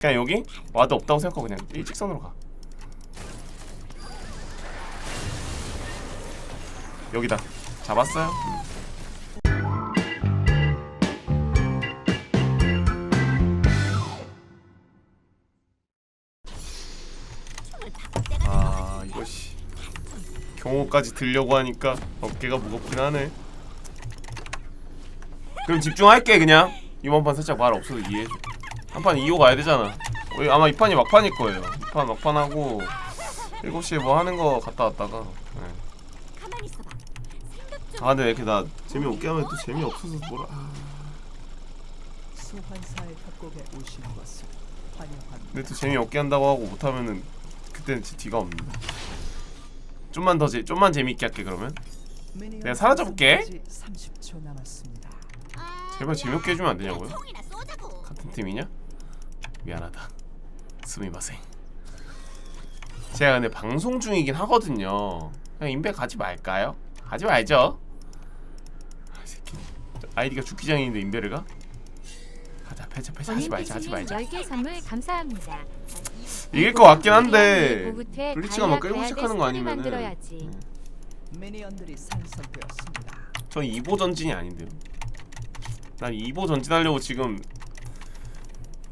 그냥 여기? 와드 없다고 생각하고 그냥 일직선으로 가. 여기다. 잡았어요? 음. 아 이것이. 경호까지 들려고 하니까 어깨가 무겁긴 하네. 그럼 집중할게 그냥. 이번 판 살짝 말 없어도 이해해줘 한 판 2호 가야 되잖아 우리 아마 이 판이 막판일 거예요 이 판 막판 하고 7시에 뭐 하는 거 갔다 왔다가 네. 아 근데 왜 이렇게 나 재미없게 하면 또 재미없어서 뭐라 아, 소환사의 협곡에 오신 것을 환영합니다. 근데 또 재미없게 한다고 하고 못하면은 그때는 진짜 뒤가 없는데 좀만 더 재, 좀만 재미있게 할게 그러면 내가 사라져 볼게. 30초 남았습니다. 아, 제발 재미없게 해주면 안 되냐고요? 같은 팀이냐? 미안하다. 스미마생. 제가 근데 방송 중이긴 하거든요. 그냥 인베 가지 말까요? 가지 말죠. 아, 이 새끼. 아이디가 죽기 전인데 인베를 가? 가자, 패자, 패자 하지 말자, 하지 말자. 10개 선물 감사합니다. 이길 것 같긴 한데 고구태 블리츠가 막 끌고 시작하는 거 아니면은. 미니언들이. 전 2보 전진이 아닌데요. 난 2보 전진하려고 지금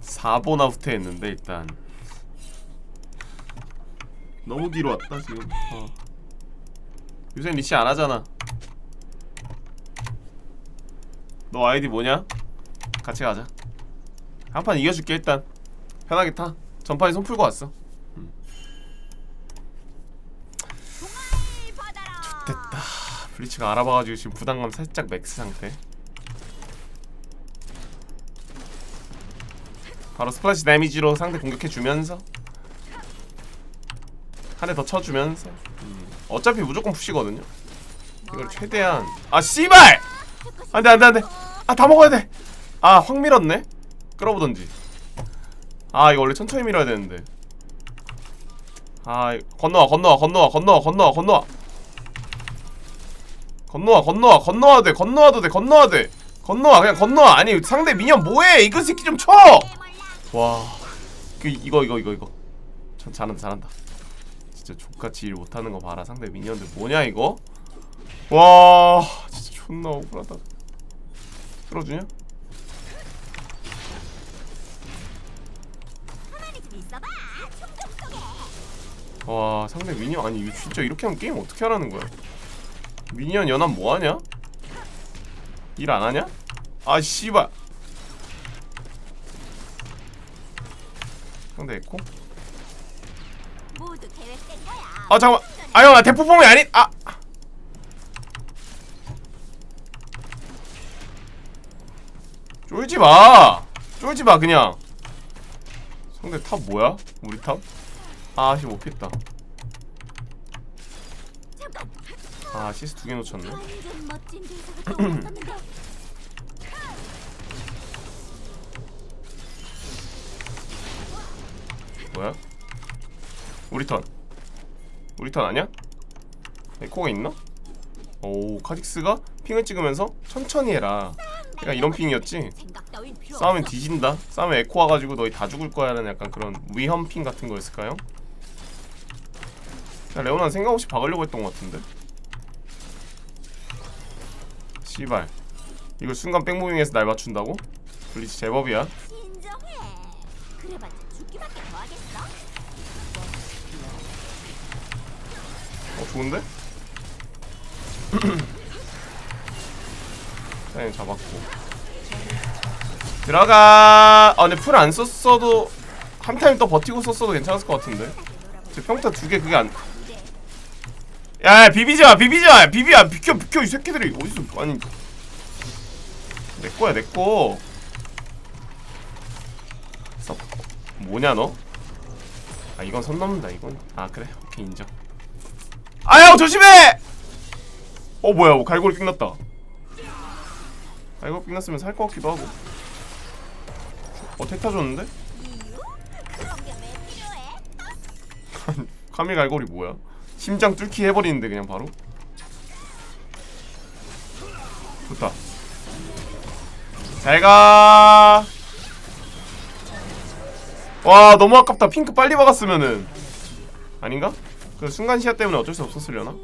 4보나 후퇴했는데 일단 너무 뒤로 왔다 지금. 어. 요새 리시 안 하잖아. 너 아이디 뭐냐? 같이 가자. 한 판 이겨줄게 일단. 편하게 타. 전판에 손 풀고 왔어. 이 받아라. 됐다. 블리츠가 알아봐가지고 지금 부담감 살짝 맥스 상태. 바로 스플래시 데미지로 상대 공격해 주면서 한 대 더 쳐주면서. 음. 어차피 무조건 푸시거든요. 이걸 최대한. 아 씨발! 안돼 안돼 안돼. 아 다 먹어야 돼 아 확 밀었네? 끌어보던지. 아 이거 원래 천천히 밀어야 되는데. 아 건너와 건너와 건너와 건너와 건너와 건너와. 건너와 건너와 건너와도 돼 건너와도 돼 건너와 돼. 건너와 그냥 건너와. 아니 상대 미니언 뭐해? 이거 새끼 좀 쳐! 와, 그 이거 이거 이거 이거. 전 잘한다 잘한다. 진짜 족같이 일 못하는 거 봐라 상대 미니언들 뭐냐 이거? 와, 진짜 존나 억울하다. 끌어주냐? 와, 상대 미니언 아니 이거 진짜 이렇게 하면 게임 어떻게 하라는 거야? 미니언 연합 뭐 하냐? 일 안 하냐? 아 씨발. 상대 거야. 아 잠깐만. 아형 나 대포 폼이 아니 아. 쫄지 마. 쫄지 마 그냥. 상대 탑 뭐야? 우리 탑? 아씨 못했다. 잠깐. 아 시스 두 개 놓쳤네 뭐야 우리 턴 우리 턴 아니야 에코가 있나 오 카직스가 핑을 찍으면서 천천히 해라 그러니까 이런 핑이었지 싸우면. 뒤진다. 싸우면 에코 와가지고 너희 다 죽을 거야 라는 약간 그런 위험 핑 같은 거였을까요? 야, 레오나는 생각 없이 박으려고 했던 것 같은데. 씨발. 이걸 순간 백무빙해서 날 맞춘다고? 블리치 제법이야. 좋은데? 사인 잡았고. 들어가. 아 근데 풀 안 썼어도 한 타임 더 버티고 썼어도 괜찮았을 것 같은데. 제 평타 두 개 그게 안. 야, 야 비비지 마 비비지 마 비비 야 비켜 비켜 이 새끼들이 어디서 아니 내 거야 내 거. 써. 뭐냐 너? 아 이건 선 넘는다 이건. 아 그래 오케이 인정. 아야 조심해! 어 뭐야 뭐 갈고리 끝났다. 갈고리 끝났으면 살 것 같기도 하고. 어 택타 줬는데? 카밀 갈고리 뭐야? 심장 뚫기 해버리는데 그냥 바로? 좋다 잘가 와 너무 아깝다 핑크 빨리 박았으면은 아닌가? 그 순간 시야 때문에 어쩔 수 없었으려나?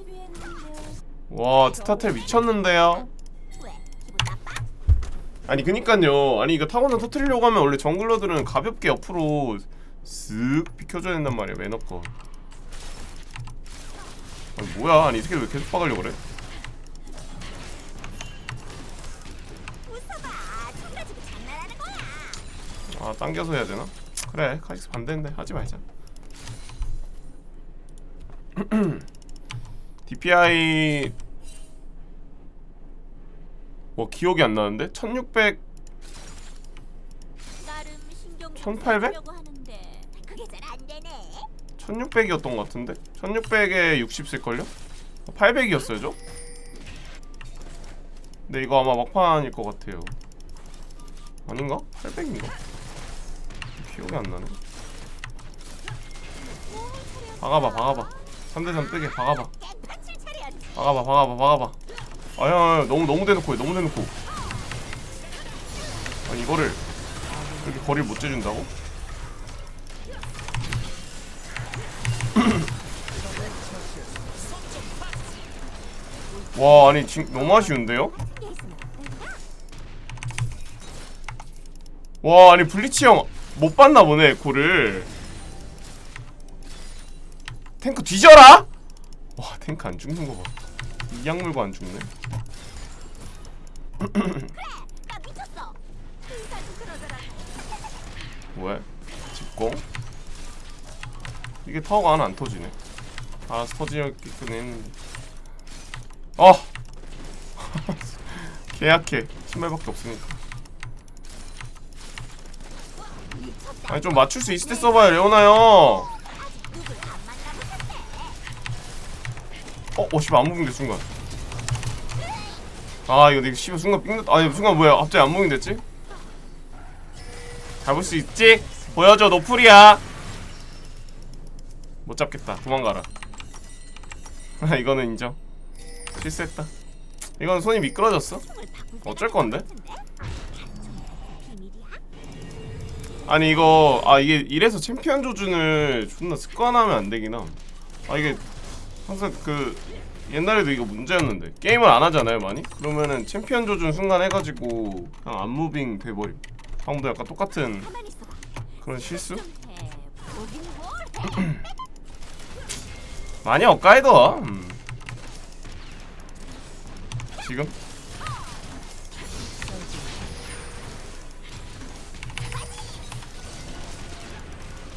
와 스타텔 미쳤는데요? 아니 그니깐요 아니 이거 타고난 터트리려고 하면 원래 정글러들은 가볍게 옆으로 쓱 비켜줘야 된단 말이야 매너껏 아니 뭐야 아니 이 새끼 왜 계속 박으려고 그래. 아 당겨서 해야 되나? 그래 카직스 반대인데 하지 말자 DPI 뭐 기억이 안 나는데 1600 나름 신경 1800? 쓰려고 하는데 그게 잘안 되네. 1600이었던 것 같은데 1600에 60 쓸걸요? 800이었어요 저? 근데 이거 아마 막판일 것 같아요 아닌가? 800인가? 기억이 안 나네 박아봐 박아봐 3대3 뜨게 박아봐. 박아봐 박아봐 박아봐 아야 너무 너무 대놓고 해 너무 대놓고 아니 이거를 이렇게 거리를 못 재준다고? 와 아니 지, 너무 아쉬운데요? 와 아니 블리치 형 못 봤나 보네 고를 탱크 뒤져라! 와 탱크 안 죽는 거 봐 이 약 물고 안 죽네. 뭐야? 집공? 이게 타워가 하나 안 터지네 알아서 터지겠긴 했는데 어! 계약해 신발밖에 없으니까 아니 좀 맞출 수 있을 때 써봐요 레오나 형 누굴 안 만나보셨대? 어? 어 씨발 안 무빙돼 순간 아 이거 내가 씨발 순간 삥 아니 순간 뭐야 갑자기 안 무빙됐지? 잡을 수 있지? 보여줘 노플이야 못 잡겠다 도망가라 아 이거는 인정 실수했다 이건 손이 미끄러졌어 어쩔 건데? 아니 이거 아 이게 이래서 챔피언 조준을 존나 습관하면 안 되긴 함. 아 이게 항상 그 옛날에도 이거 문제였는데 게임을 안 하잖아요 많이. 그러면은 챔피언 조준 순간 해가지고 그냥 안 무빙 돼버림. 방금도 약간 똑같은. 그런 실수? 많이 엇가이더. 음. 지금?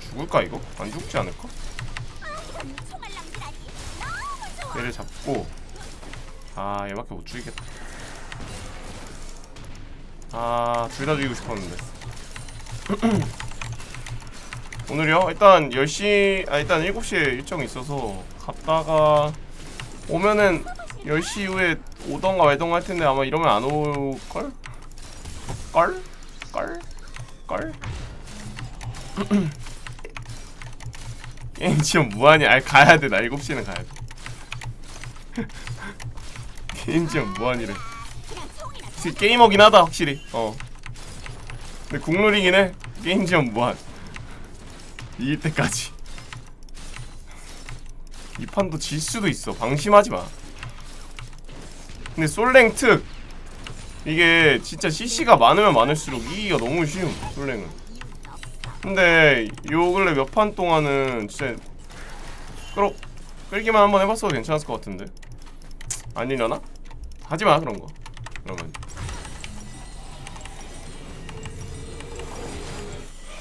죽을까 이거? 안 죽지 않을까? 너무 좋아. 얘를 잡고 아 얘밖에 못 죽이겠다 아 둘 다 죽이고 싶었는데 오늘이요? 일단 10시 아 일단 7시에 일정이 있어서 갔다가 오면은 10시 이후에 오던가 말던가 할 텐데 아마 이러면 안 올걸? 걸? 걸? 걸? 게임 지금 뭐하냐 아니 가야 돼 나 7시는 가야 돼 게임 지금 뭐하니래. 그냥 총이나 확실히 게이머긴 하다 확실히. 어. 근데 국룰이긴 해. 게임 지금 뭐한. 이길 때까지. 이 판도 질 수도 있어. 방심하지 마. 근데 솔랭 특. 이게 진짜 CC가 많으면 많을수록 이기기가 너무 쉬움 솔랭은. 근데 요 근래 몇 판 동안은 진짜 끌어 끌기만 한번 해봤어도 괜찮았을 것 같은데 아니려나? 하지마 그런 거 그러면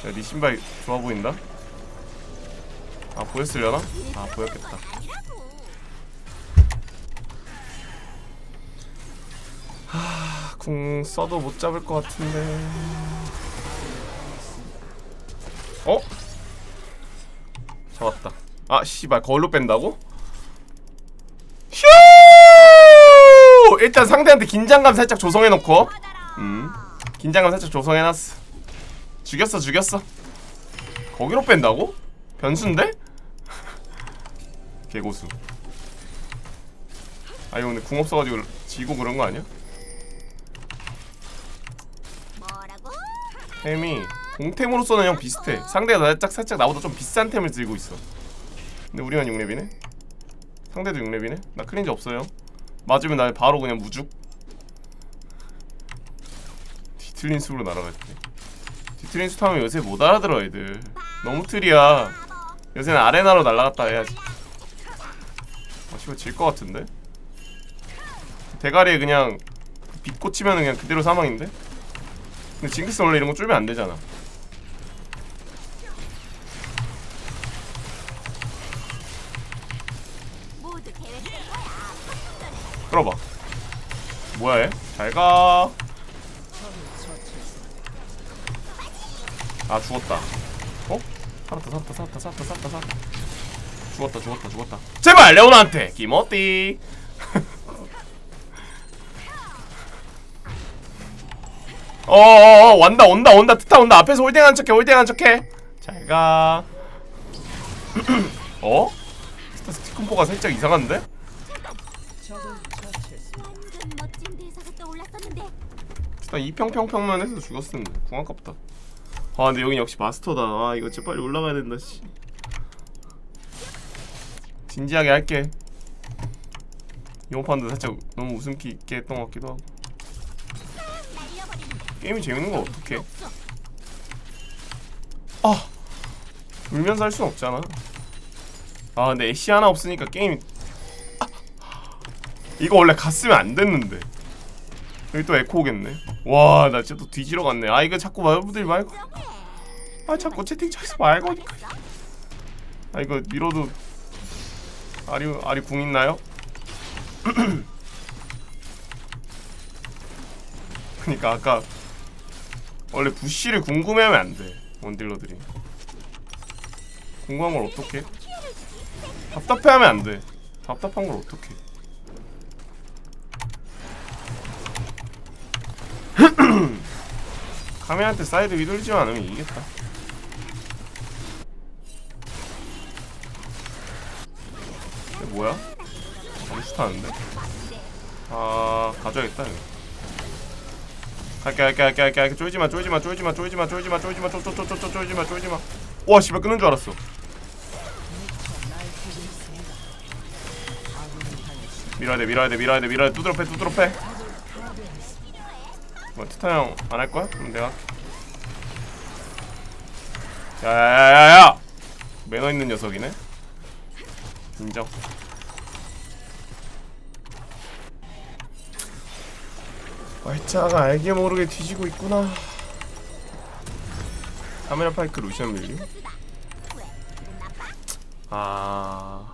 야, 네 신발 좋아 보인다? 아 보였으려나? 아 보였겠다. 아, 궁 써도 못 잡을 것 같은데 어? 잡았다 아 씨발 거울로 뺀다고? 일단 상대한테 긴장감 살짝 조성해놓고. 음. 긴장감 살짝 조성해놨어. 죽였어 죽였어. 거기로 뺀다고? 변수인데? 개고수. 아 이거 근데 궁 없어가지고 지고 그런 거 아니야? 뭐라고? 햄이 공템으로서는 형 비슷해. 상대가 살짝 살짝 나보다 좀 비싼 템을 들고 있어. 근데 우리만 6렙이네? 상대도 6렙이네? 나 클린즈 없어요 맞으면 나 바로 그냥 무죽? 뒤틀린 수로 날아갔지. 뒤틀린 수 타면 요새 못 알아들어 애들. 너무 틀이야. 요새는 아레나로 날아갔다 해야지. 아 씨발 질것 같은데? 대가리에 그냥 빛 꽂히면 그냥 그대로 사망인데? 근데 징크스 원래 이런 거 쫄면 안 되잖아 끌어봐. 뭐야 얘? 잘가. 아 죽었다. 어? 살았다 살았다 살았다 살았다 살았다 살았다. 죽었다 죽었다 죽었다. 제발 레오나한테! 김어띠! 어어어 완다 온다 온다 트타 온다. 앞에서 홀딩한 척해 홀딩한 척해. 잘가. 어? 스타 스 티콤보가 살짝 이상한데? 일단 이평평평만 해서 죽었음 궁 아깝다. 아 근데 여긴 역시 마스터다. 아 이거 진짜 빨리 올라가야 된다 씨. 진지하게 할게. 이번 판도 살짝 너무 웃음기 있게 했던 것 같기도 하고. 게임이 재밌는 거 어떡해? 아 울면서 할 순 없잖아. 아 근데 애쉬 하나 없으니까 게임이 아, 이거 원래 갔으면 안 됐는데 여기 또 에코 오겠네. 와 나 진짜 또 뒤지러 갔네. 아 이거 자꾸 말부들 말고 아 자꾸 채팅창에서 말고 아 이거 밀어도 아리 아리 궁 있나요? 그니까 아까 원래 부시를 궁금해하면 안 돼 원딜러들이. 궁금한 걸 어떻게 답답해하면 안 돼. 답답한 걸 어떻게 카메한테 사이드 휘둘리지만 않으면 이기겠다 이게 뭐야? 점수 타는데? 아 가져야겠다 이거 갈게 갈게 갈게 갈게 갈게 쫄지마 쫄지마 쫄지마 쫄지마 쫄지마 쫄지마 쫄쫄쫄쫄 쫄지마 쫄지마 와 씨발 끊는 줄 알았어 밀어야 돼 밀어야 돼 밀어야 돼 밀어야 돼 두드러 패 두드러 패 뭐, 티타 형 안 할 거야? 그럼 내가 할게. 야야야야야 매너 있는 녀석이네 인정 말자가 알게 모르게 뒤지고 있구나 카메라 파이크 루시안 밀류? 아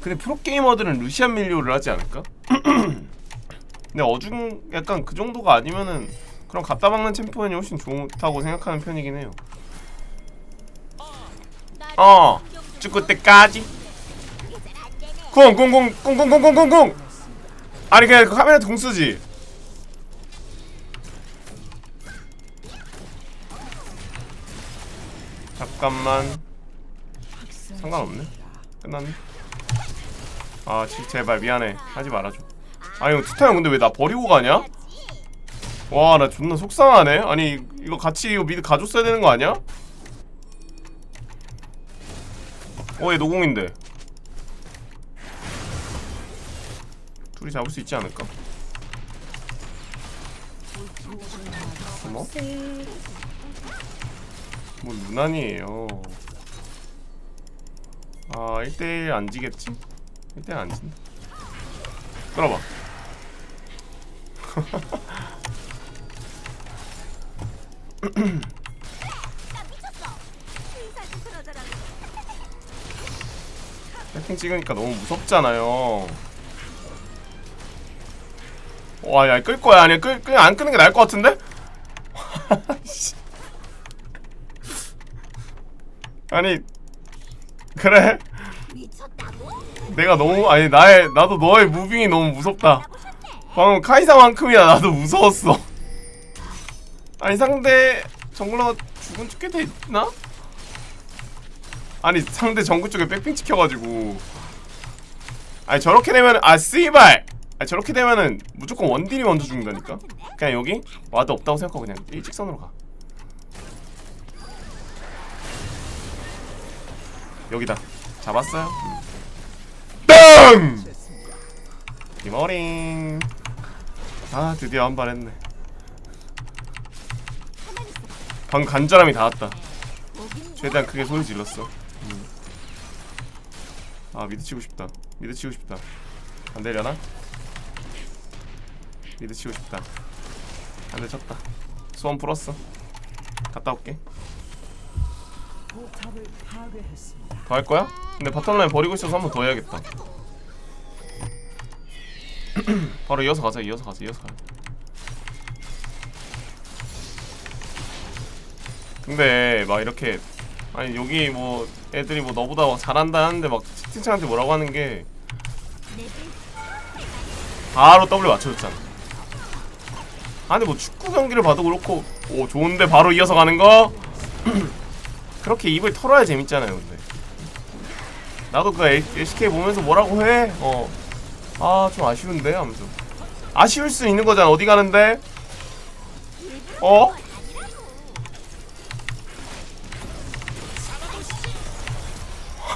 근데 프로게이머들은 루시안 밀류를 하지 않을까? 근데 어중 약간 그 정도가 아니면은 그럼 갖다 박는 챔피언이 훨씬 좋다고 생각하는 편이긴 해요. 어 죽을 때까지? 쿵쿵쿵쿵쿵쿵쿵쿵쿵 아니 그냥 그 카메라 공 쓰지. 잠깐만. 상관없네. 끝났네. 아 지, 제발 미안해. 하지 말아줘 아니 형 투타 형 근데 왜 나 버리고 가냐? 와 나 존나 속상하네 아니 이거 같이 이거 미드 가줬어야 되는 거 아니야? 어얘 노공인데 둘이 잡을 수 있지 않을까? 뭐? 뭐 무난이에요 아 1대1 안 지겠지? 1대1 안 진다 끌어봐 그러더라고. 채팅 찍으니까 너무 무섭잖아요 와야 끌 거야 아니 끌, 끌, 안 끄는 게 나을 것 같은데? 씨. 아니 그래? 내가 너무 아니 나의 나도 너의 무빙이 너무 무섭다 방금 카이사만큼이야 나도 무서웠어. 아니 상대 정글러 죽은 죽게 돼있나? 아니 상대 정글 쪽에 백핑 찍혀가지고. 아니 저렇게 되면은 아 씨발! 아니 저렇게 되면은 무조건 원딜이 먼저 죽는다니까? 그냥 여기? 와도 없다고 생각하고 그냥 일직선으로 가. 여기다. 잡았어요? 땅! 땡! 디머링. 아 드디어 한 발 했네. 방금 간절함이 닿았다. 최대한 크게 소리 질렀어. 음. 아 미드 치고 싶다. 미드 치고 싶다. 안 되려나? 미드 치고 싶다. 안 돼 쳤다. 소원 풀었어. 갔다 올게. 더 할 거야? 근데 바텀라인 버리고 있어서 한 번 더 해야겠다 바로 이어서 가자 이어서 가자 이어서 가자 근데 막 이렇게 아니 여기 뭐 애들이 뭐 너보다 막 잘한다 하는데 막 채팅창한테 뭐라고 하는 게 바로 W 맞춰줬잖아 아니 뭐 축구 경기를 봐도 그렇고 오 좋은데 바로 이어서 가는 거 그렇게 입을 털어야 재밌잖아요 근데 나도 그 LCK 보면서 뭐라고 해? 어. 아, 좀 아쉬운데? 하면서. 아쉬울 수 있는 거잖아. 어디 가는데? 어?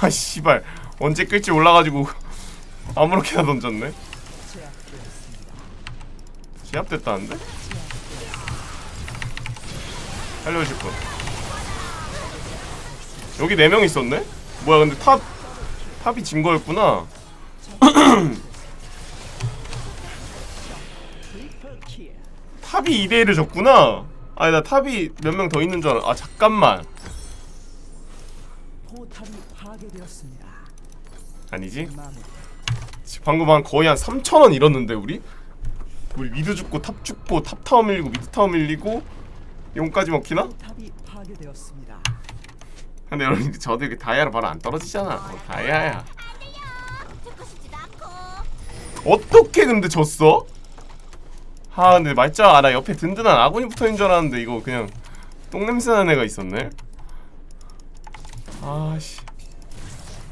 아, 씨발. 언제 끌지 몰라가지고 아무렇게나 던졌네. 제압됐다는데? 살려주실 분. 여기 4명 있었네? 뭐야, 근데 탑, 탑이 진 거였구나. 탑이 2대 1을 졌구나. 아니 나 탑이 몇 명 더 있는 줄 알아. 아 잠깐만. 포탑이 파괴되었습니다. 아니지? 방금 한 거의 한 3천 원 잃었는데 우리? 우리 미드 죽고 탑 죽고 탑 타워 밀리고 미드 타워 밀리고 용까지 먹히나? 포탑이 파괴되었습니다. 근데 여러분 저도 이렇게 다이아로 바로 안 떨어지잖아. 어, 다이아야. 어떻게 근데 졌어? 아 근데 말짱 아나 옆에 든든한 아군이 붙어있는 줄 알았는데 이거 그냥 똥냄새나는 애가 있었네. 아씨.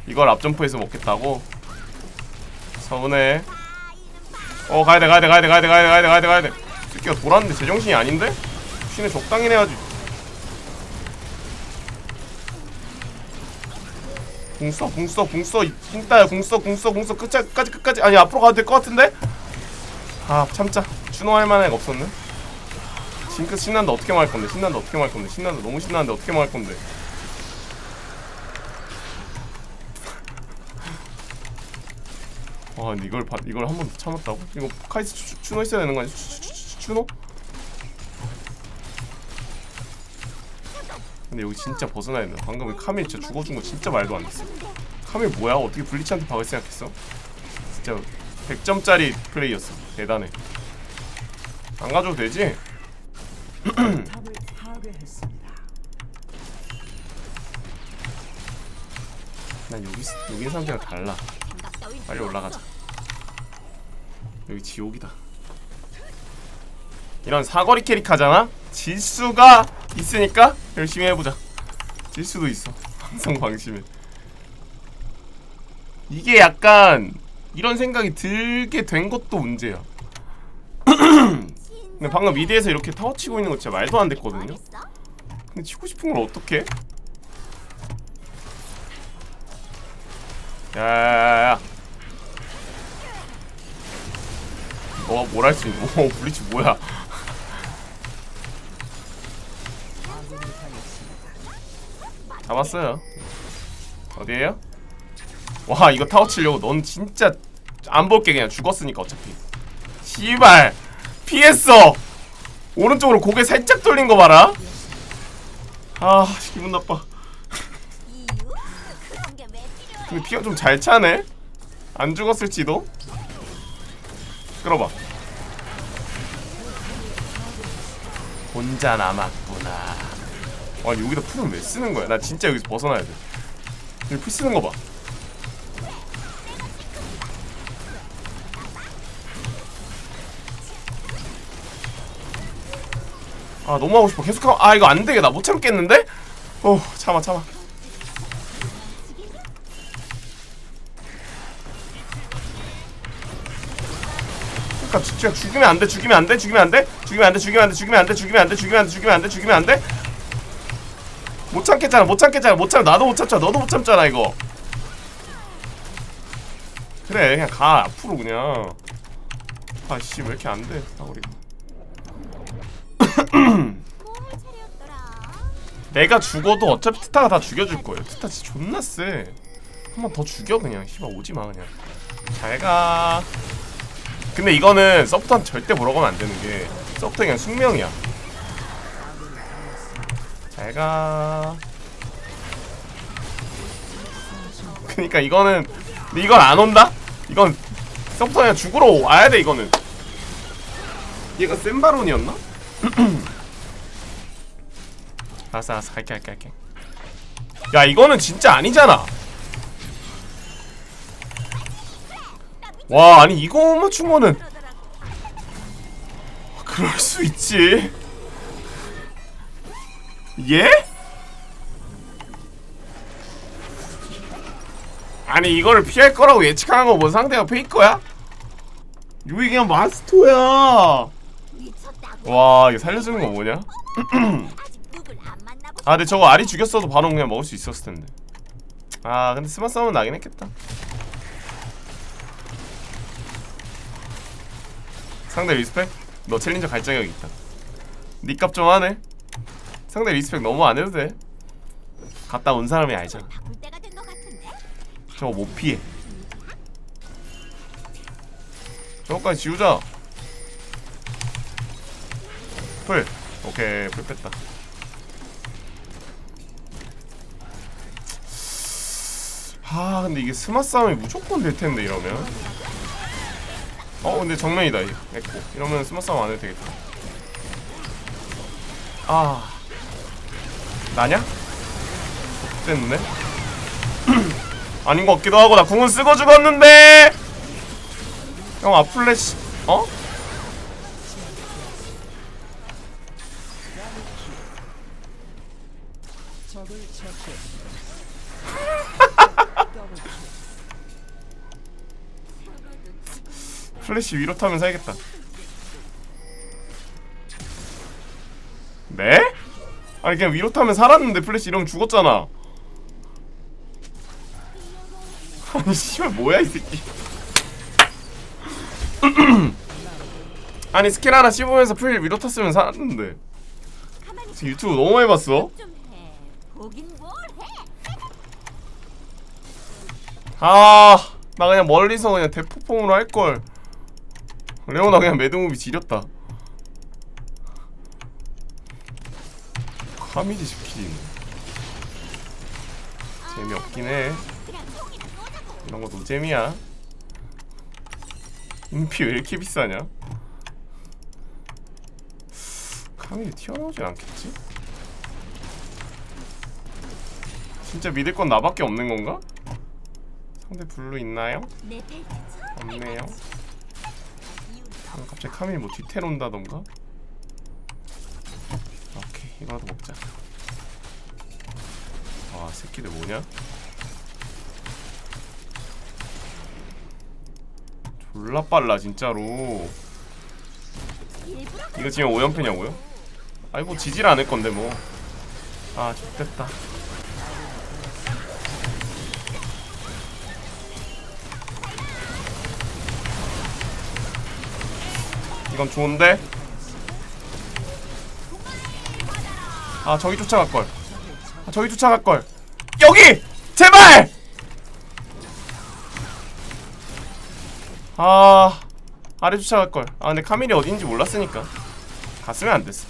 이걸 앞점프에서 먹겠다고? 서운해. 어 가야돼 가야돼 가야돼 가야돼 가야돼 가야돼 가야돼. 가야돼 새끼가 돌았는데 제정신이 아닌데? 쉬는 적당히 해야지. 궁써 궁써 궁써. 흰따야 궁써 궁써 궁써. 끝까지 끝까지. 아니 앞으로 가도 될 것 같은데? 아 참자. 추노할 만한 애가 없었네 징크 신난다 어떻게 말할 건데 신난다 어떻게 말할 건데 신난다 너무 신나는데 어떻게 말할 건데 와 근데 이걸 봐 이걸 한 번 더 참았다고? 이거 카이스 추, 추, 추노 있어야 되는 거 아니야? 추, 추, 추, 추노? 근데 여기 진짜 벗어나야 된다 방금 카밀 진짜 죽어준 거 진짜 말도 안 됐어 카밀 뭐야? 어떻게 블리치한테 박을 생각했어? 진짜 100점짜리 플레이였어 대단해 안 가져도 되지? 난 여기 여기 사람들이랑 달라 빨리 올라가자. 여기 지옥이다 이런 사거리 캐릭 하잖아? 질수가 있으니까 열심히 해보자 질수도 있어 항상 방심해 이게 약간 이런 생각이 들게 된 것도 문제야 근데 방금 미드에서 이렇게 타워 치고 있는 거 진짜 말도 안 됐거든요? 근데 치고 싶은 걸 어떻게? 야야야야 너가 뭘할 수 있는 오 블리츠 뭐야. 잡았어요 어디에요? 와 이거 타워 치려고 넌 진짜 안 볼게 그냥 죽었으니까 어차피 씨발 피했어 오른쪽으로 고개 살짝 돌린 거 봐라 아 기분 나빠? 근데 피가 좀 잘 차네? 안 죽었을지도? 끌어봐 혼자 남았구나 아니 여기다 풀을 왜 쓰는 거야? 나 진짜 여기서 벗어나야 돼 여기 풀 쓰는 거봐 아 너무 하고 싶어 계속 하고 아 이거 안 되겠다 못 참겠는데? 어 참아 참아 그러니까 죽- 죽- 죽이면 안 돼, 죽이면 안 돼, 죽이면 안 돼, 죽이면 안 돼, 죽이면 안 돼, 죽이면 안 돼, 죽이면 안 돼, 죽이면 안 돼, 죽이면 안 돼, 죽이면 안 돼, 죽이면 안 돼. 못 참겠잖아 못 참겠잖아 못 참 나도 못 참잖아 너도 못 참잖아 이거 그래 그냥 가 앞으로 그냥 아씨 왜 이렇게 안돼 사거리가. 내가 죽어도 어차피 트타가 다 죽여줄 거예요. 트타 진짜 존나 쎄 한 번 더 죽여 그냥. 씨발 오지 마 그냥. 잘 가. 근데 이거는 서프트한테 절대 가면 안 되는 게 서프트 그냥 숙명이야. 잘 가. 그니까 이거는 근데 이건 안 온다? 이건 서프트 그냥 죽으러 와야 돼 이거는. 얘가 센바론이었나? 알았어 알았어 갈게 갈게 갈게 야 이거는 진짜 아니잖아 와 아니 이거 못 맞춘 거는 그럴 수 있지 예? 아니 이거를 피할 거라고 예측한 거뭐 상대가 페이커야? 요이 그냥 마스터야. 와 이거 살려주는 거 뭐냐? 아 근데 저거 알이 죽였어도 바로 그냥 먹을 수 있었을 텐데. 아 근데 스마 싸움은 나긴 했겠다. 상대 리스펙? 너 챌린저 갈 자격 있다. 니값 좀 하네. 상대 리스펙 너무 안 해도 돼. 갔다 온 사람이 알잖아. 저거 못 피해. 저거까지 지우자 풀. 오케이 풀 뺐다. 아 근데 이게 스마 싸움이 무조건 될 텐데 이러면. 어 근데 정면이다 됐고 이러면 스마 싸움 안 해도 되겠다. 아. 나냐? 됐네. 아닌 것 같기도 하고 나 궁은 쓰고 죽었는데! 형 아플래시 어? 플래시 위로 타면 살겠다 네? 아니 그냥 위로 타면 살았는데 플래시 이러면 죽었잖아 아니 씨발 뭐야 이 새끼 아니 스킬 하나 씹으면서 플 위로 탔으면 살았는데 지금 유튜브 너무 많이 봤어 좀 해. 보긴 뭘 해. 아, 나 그냥 멀리서 그냥 대포폼으로 할 걸. 레오나 그냥 매드무비 지렸다. 카미지 시키지. 재미없긴 해. 이런 거 노잼이야. 인피 왜 이렇게 비싸냐? 카미지 튀어나오진 않겠지? 진짜 믿을 건 나밖에 없는 건가? 상대 블루 있나요? 없네요. 아, 갑자기 카밀 뭐 뒤태로 온다던가? 오케이 이거라도 먹자 와 새끼들 뭐냐? 졸라 빨라 진짜로 이거 지금 5연패냐고요? 아니 뭐 지질 않을 건데 뭐아 좋됐다 이건 좋은데? 아 저기 쫓아갈걸. 아 저기 쫓아갈걸. 여기! 제발! 아 아래 쫓아갈걸. 아 근데 카밀이 어딘지 몰랐으니까. 갔으면 안 됐어.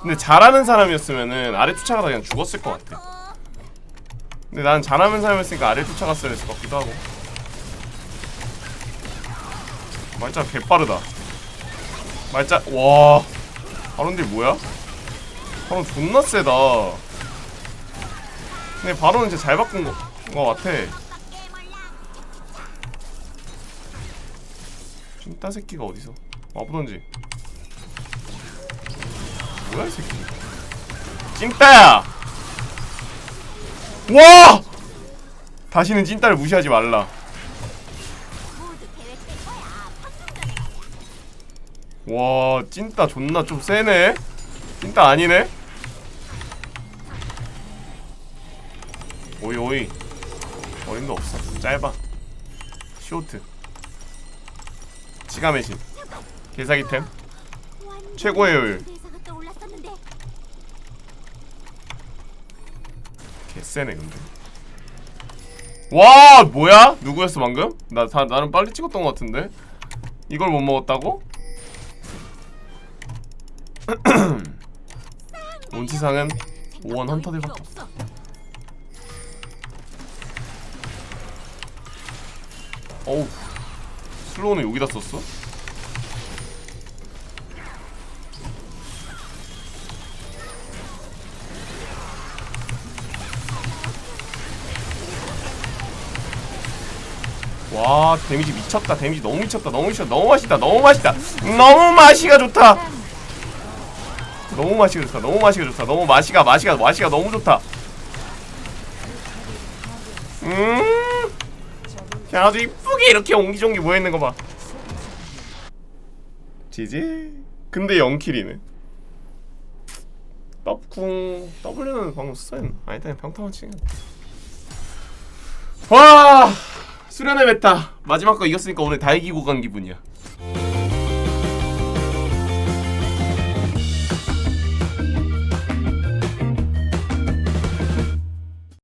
근데 잘하는 사람이었으면은 아래 쫓아가다 그냥 죽었을 것 같아. 어, 근데 난 잘하는 사람이었으니까 아래 쫓아갔어야 했을 것 같기도 하고 말자 개빠르다. 말자 와. 바론딜 뭐야? 바론 존나 세다. 근데 바론은 진짜 잘 바꾼 거, 거 같아. 찐따 새끼가 어디서? 와보던지. 뭐야 이 새끼. 찐따야! 와! 다시는 찐따를 무시하지 말라 와 찐따 존나 좀 세네. 찐따 아니네? 오이 오이. 어림도 없어. 짧아. 쇼트. 지가 매신. 개사기템. 최고의 효율 개쎄네 근데. 와 뭐야? 누구였어 방금? 나 다, 나는 빨리 찍었던 것 같은데? 이걸 못 먹었다고? 온치상은 5원 헌터들밖에 없어. 어우 슬로우는 여기다 썼어? 와 데미지 미쳤다. 데미지 너무 미쳤다. 너무 미쳤다. 너무 맛있다. 너무 맛있다. 너무 맛이가 좋다 너무 맛이가 좋다. 너무 맛이가 좋다. 너무 맛이가 맛이가 맛이가 너무 좋다. 음. 그냥 아주 이쁘게 이렇게 옹기종기 모여있는 거봐. 지지? 근데 0킬이네. 떡쿵 W는 방금 했나 아니다 평타만 치는 와! 수련의 메타. 마지막 거 이겼으니까 오늘 다 이기고 간 기분이야